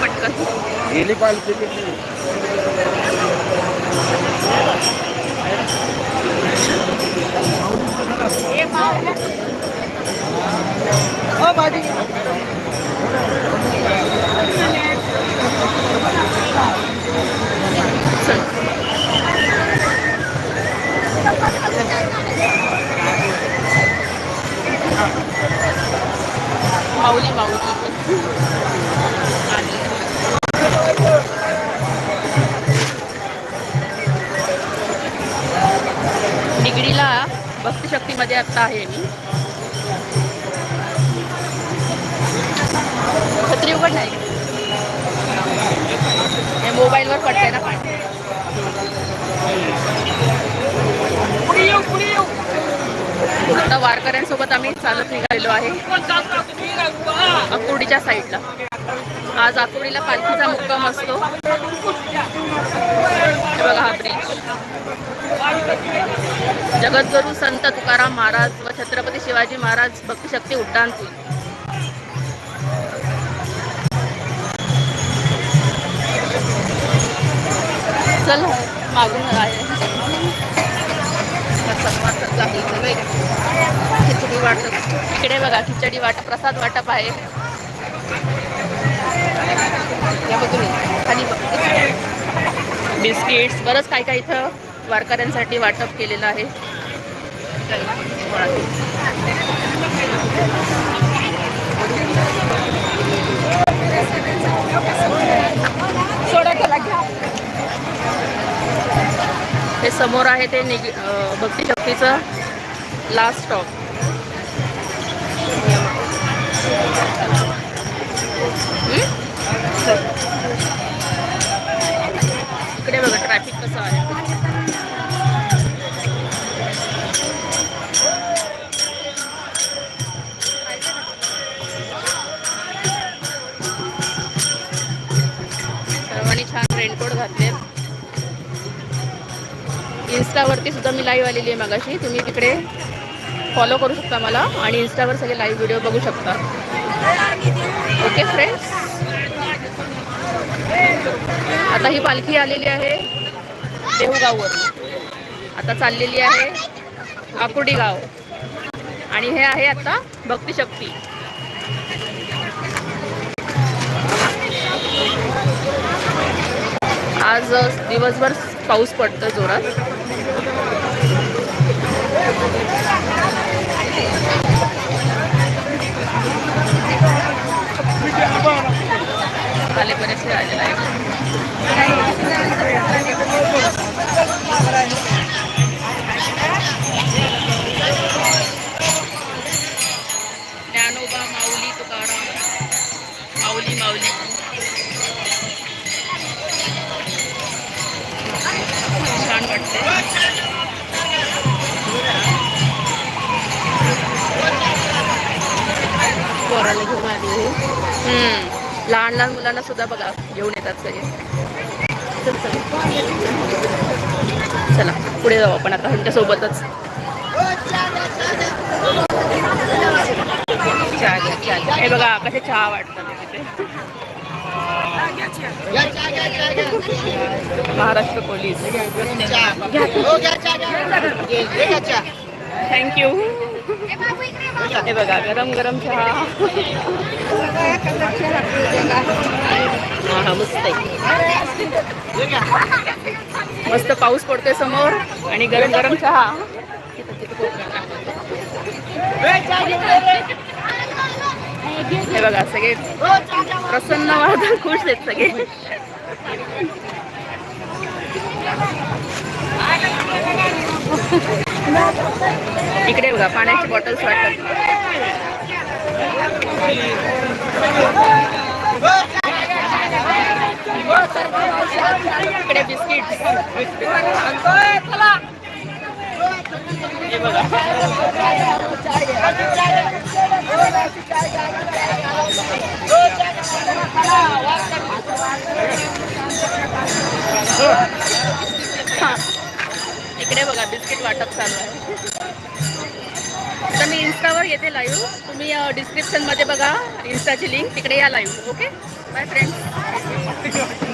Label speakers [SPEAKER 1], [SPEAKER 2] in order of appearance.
[SPEAKER 1] पटकन.
[SPEAKER 2] गेली पालखी गेली
[SPEAKER 1] माऊली माऊली. मध्ये आत्ता आहे मी. छत्री उघड नाही. हे मोबाईलवर पडतंय ना पाणी. आता वारकऱ्यांसोबत आम्ही चालत निघालेलो आहे. अकुर्डीच्या साईडला. आज आकुर्डीला पालखीचा मुक्काम असतो. बघा हा जगद्गुरू संत तुकाराम महाराज व छत्रपती शिवाजी महाराज भक्तिशक्ती उड्डाण चल मागून आहे खिचडी वाटप. इकडे बघा खिचडी वाटप प्रसाद वाटप आहे. या बघून खाली बिस्किट्स बरंच काय काय इथं वारकऱ्यांसाठी वाटप केलेलं आहे. हे समोर आहे ते निग भक्ती भक्तिशक्तीचं लास्ट स्टॉप इकडे बघा ट्रॅफिक कसं आहे. रेनकोट घातले. इन्स्टावरती सुद्धा मी लाईव्ह आलेली आहे मगाशी. तुम्ही तिकडे फॉलो करू शकता मला आणि इन्स्टावर सगळे लाईव्ह व्हिडिओ बघू शकता. ओके फ्रेंड्स आता ही पालखी आलेली आहे देहूगाववर आता चाललेली आहे आकुर्डी गाव. आणि हे आहे आता भक्तिशक्ती. आज दिवसभर पाऊस पडतो जोरात. आले बरेचसे आहे ज्ञानोबा माऊली तुकाराम. माऊली माऊली. पोराला घेऊन आली. लहान लहान मुलांना सुद्धा बघा घेऊन येतात सगळे. चल, पुढे जाऊ आपण आता ह्यांच्या सोबतच. चहा घ्या. हे बघा कसे चहा वाटतात तिथे. महाराष्ट्र पोलीस. थँक्यू हे बघा गरम गरम चहा. हा हा मस्त मस्त पाऊस पडतोय समोर आणि गरम गरम चहा. हे बघा सगळे प्रसन्न वाहत खुश आहेत सगळे. इकडे बघा पाण्याची बॉटल्स वाटतात. इकडे बिस्किट हे बघा. इकडे बघा बिस्किट वाटप चालू आहे. तर मी इन्स्टावर येते लाईव्ह तुम्ही डिस्क्रिप्शनमध्ये बघा इन्स्टाची लिंक तिकडे या लाईव्ह ओके बाय फ्रेंड्स